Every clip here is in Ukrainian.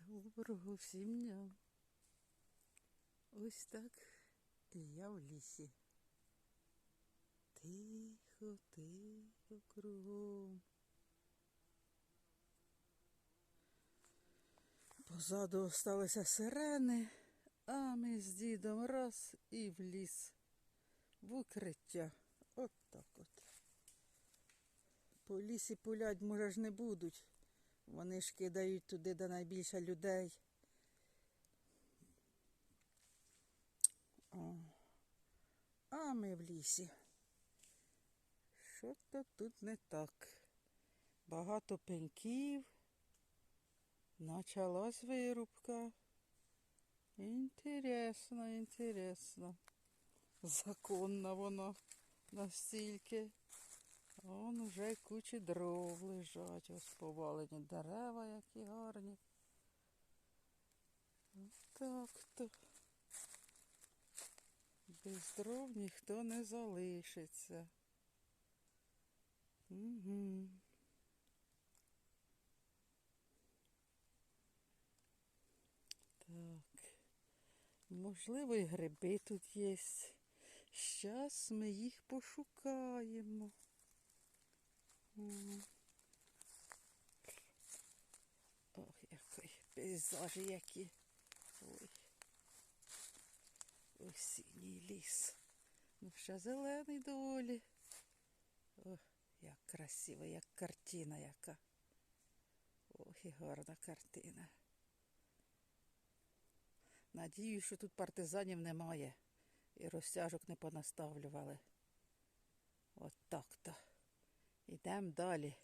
Доброго всім дня. Ось так і я в лісі. Тихо, тихо кругом. Позаду осталися сирени, а ми з дідом раз і в ліс. В укриття. От так от. По лісі пулять, може ж не будуть. Вони ж кидають туди, де найбільше людей. О. А ми в лісі. Що то тут не так? Багато пеньків. Началась вирубка. Інтересно, інтересно. Законна вона настільки. Вон уже кучі дров лежать, ось повалені дерева, які гарні. Так то. Без дров ніхто не залишиться. Угу. Так. Можливо, і гриби тут є. Щас ми їх пошукаємо. Ох, який пейзажі які. Ой. Осінній ліс. Ну, ще зелений доволі. Ох, як красиво, як картина яка. Ох, і гарна картина. Надію, що тут партизанів немає і розтяжок не понаставлювали. От так-то. Йдемо далі.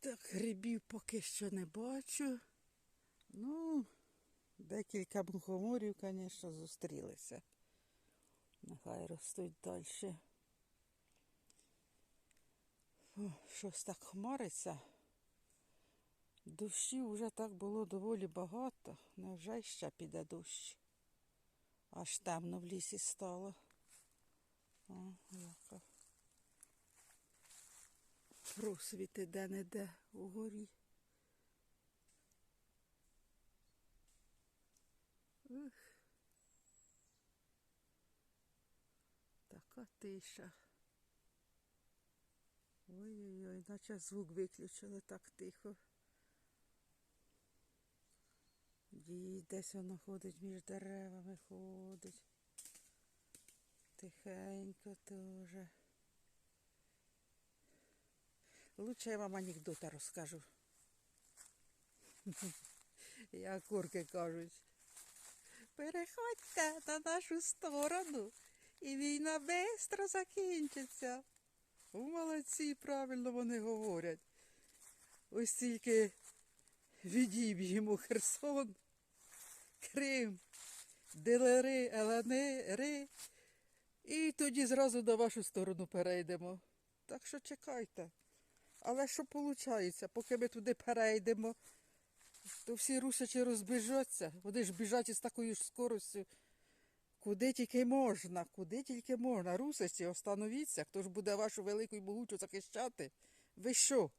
Так, грибів поки що не бачу. Ну, декілька мухоморів, звісно, зустрілися. Нехай ростуть далі. О, щось так хмариться. Дощів вже так було доволі багато. Невже ще піде дощ? Аж темно в лісі стало. О, яка. Просвіти де-не-де угорі. Ух. Така тиша. Ой-ой-ой, наче звук виключили так тихо. Дід десь воно ходить між деревами, ходить. Тихенько теж. Лучше я вам анекдота розкажу. Як курки кажуть. Переходьте на нашу сторону, і війна швидко закінчиться. Молодці, правильно вони говорять. Ось тільки відіб'ємо Херсон, Крим, Дилери, Елени, і тоді зразу на вашу сторону перейдемо. Так що чекайте. Але що виходить, поки ми туди перейдемо, то всі русичі розбіжаться. Вони ж біжать із такою ж скоростю, куди тільки можна, куди тільки можна. Русичі, остановіться, хто ж буде вашу велику і могучу захищати. Ви що?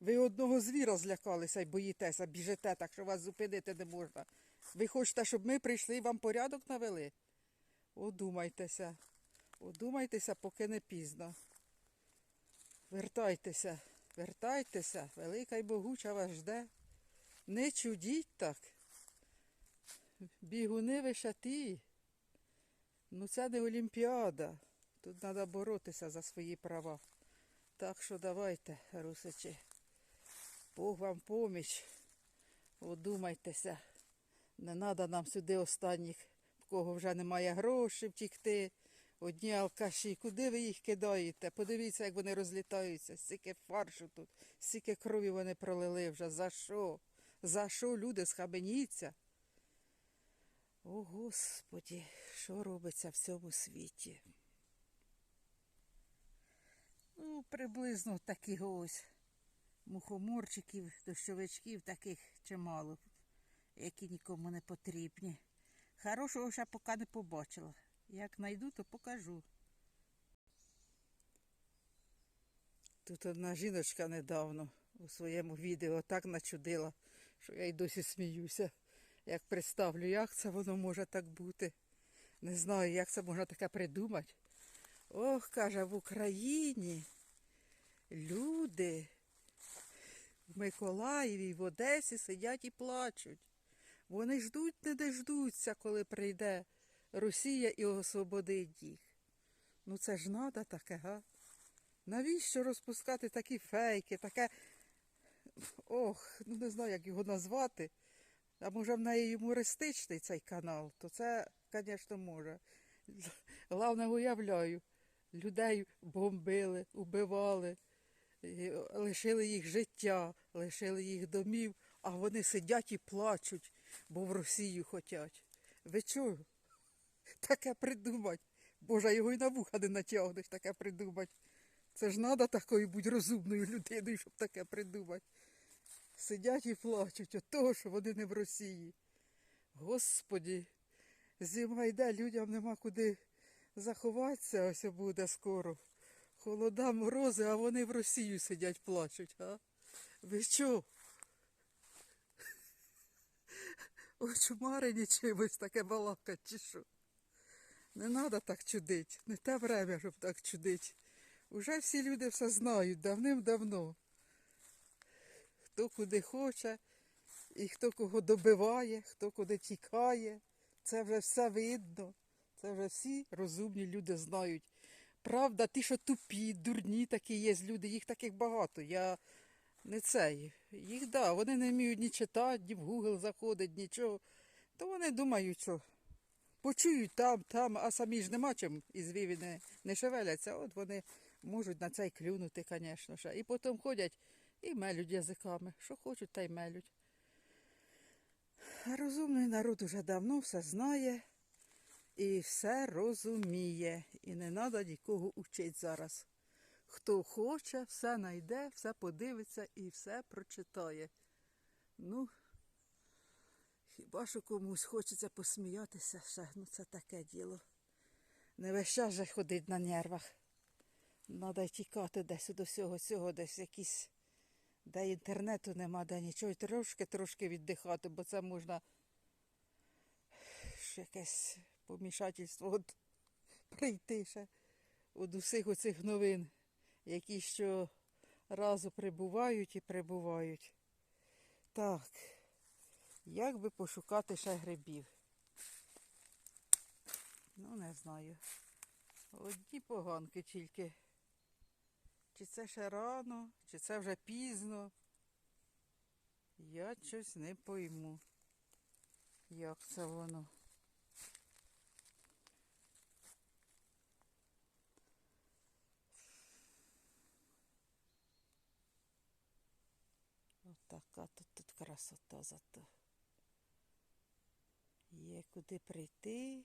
Ви одного звіра злякалися і боїтеся, біжите, так що вас зупинити не можна. Ви хочете, щоб ми прийшли і вам порядок навели? Одумайтеся, одумайтеся, поки не пізно. Вертайтеся, вертайтеся, велика й могуча вас жде. Не чудіть так. Бігуни вишаті. Ну це не Олімпіада. Тут треба боротися за свої права. Так що давайте, русичі. Бог вам поміч. Одумайтеся. Не треба нам сюди останніх, в кого вже немає грошей втікти. Одні алкаші, куди ви їх кидаєте? Подивіться, як вони розлітаються, стільки фаршу тут, стільки крові вони пролили вже. За що? За що люди схабеніться? О, Господі, що робиться в цьому світі? Ну, приблизно таких ось мухоморчиків, дощовичків таких чимало, які нікому не потрібні. Хорошого ще поки не побачила. Як знайду, то покажу. Тут одна жіночка недавно у своєму відео так начудила, що я й досі сміюся. Як представлю, як це воно може так бути. Не знаю, як це можна таке придумати. Ох, каже, в Україні люди в Миколаєві, в Одесі сидять і плачуть. Вони ждуть, не дождуться, коли прийде Росія і освободить їх. Ну це ж надо таке, га? Навіщо розпускати такі фейки, таке. Ох, ну не знаю, як його назвати. А може в неї юмористичний цей канал, то це, звісно, може. Головне, уявляю, людей бомбили, убивали, лишили їх життя, лишили їх домів, а вони сидять і плачуть, бо в Росію хочуть. Ви чого? Таке придумать. Боже, його й на вуха не натягнеш таке придумать. Це ж треба такою бути розумною людиною, щоб таке придумати. Сидять і плачуть от того, що вони не в Росії. Господі, зима йде, людям нема куди заховатися, ось буде скоро. Холода, морози, а вони в Росію сидять, плачуть, а? Ви що? Очумарені чимось таке балакать, чи що? Не треба так чудить, не те время, щоб так чудить. Уже всі люди все знають давним-давно. Хто куди хоче, і хто кого добиває, хто куди тікає. Це вже все видно. Це вже всі розумні люди знають. Правда, ті, що тупі, дурні такі є люди, їх таких багато. Я не цей. Їх да, вони не вміють ні читати, ні в Google заходить, нічого. То вони думають, що почують там, там, а самі ж нема чим із віві не, не шевеляться. От вони можуть на цей клюнути, звісно. ще. І потім ходять і мелють язиками. Що хочуть, та й мелють. А розумний народ уже давно все знає і все розуміє. І не треба нікого учити зараз. Хто хоче, все знайде, все подивиться і все прочитає. Ну, хіба що комусь хочеться посміятися ще, ну це таке діло. Не весь час же ходить на нервах. Треба тікати десь до всього цього, десь якісь, де інтернету нема, де нічого, трошки-трошки віддихати, бо це можна ж якесь помішательство от прийти ще від усіх оцих новин, які що разу прибувають і прибувають. Так, як би пошукати ще грибів? Ну, не знаю. Одні поганки тільки. Чи це ще рано, чи це вже пізно. Я щось не пойму, як це воно. Отака тут, тут красота зато. Є куди прийти,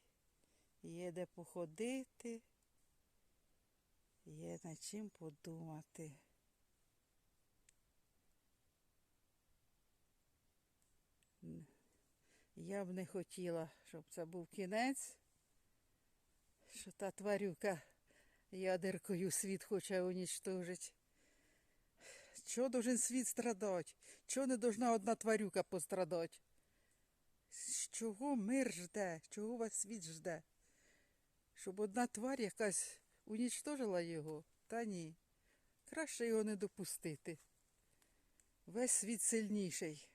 є де походити, є над чим подумати. Я б не хотіла, щоб це був кінець, що та тварюка ядеркою світ хоче унічтожити. Чого должен світ страдати? Чого не должна одна тварюка пострадати? Чого мир жде? Чого вас світ жде? Щоб одна тварь якась унічтожила його? Та ні. Краще його не допустити. Весь світ сильніший.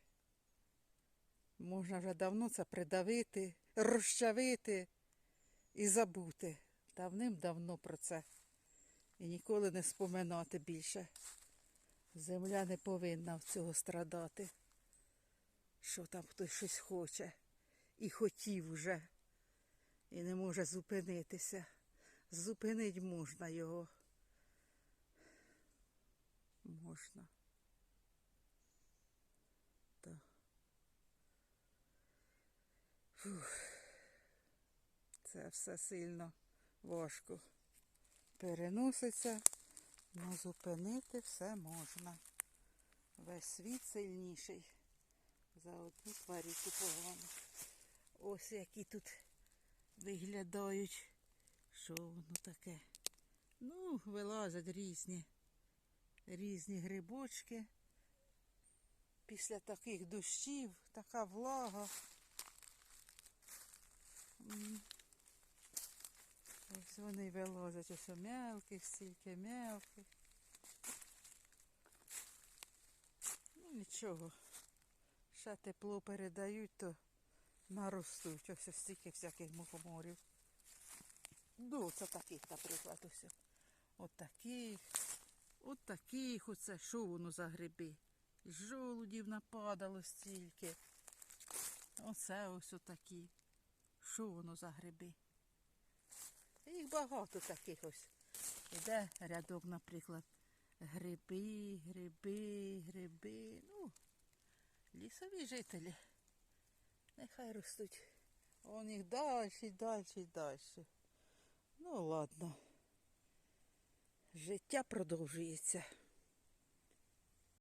Можна вже давно це придавити, розчавити і забути. Давним-давно про це. І ніколи не споминати більше. Земля не повинна в цього страдати. Що там хтось щось хоче і хотів уже, і не може зупинитися. Зупинить можна його. Можна. Так. Фух. Це все сильно важко переноситься. Ну, зупинити все можна. Весь світ сильніший за одну тварюку погану. Ось які тут виглядають. Що воно таке? Ну, вилазять різні, різні грибочки. після таких дощів, така влага. Ось вони вилазять ось мелких, стільки мелких. Ну нічого. Ще тепло передають, то наростуть. Ось ось стільки всяких мухоморів. Ну, це таких, наприклад, ось. От таких. От таких оце, що воно за гриби? Жолудів нападало стільки. Оце ось отакі. Що воно за гриби? Їх багато таких ось. Іде рядок, наприклад. Гриби, гриби, гриби. Ну, лісові жителі. Нехай ростуть. Вон їх далі, далі, далі. Ну, ладно. Життя продовжується.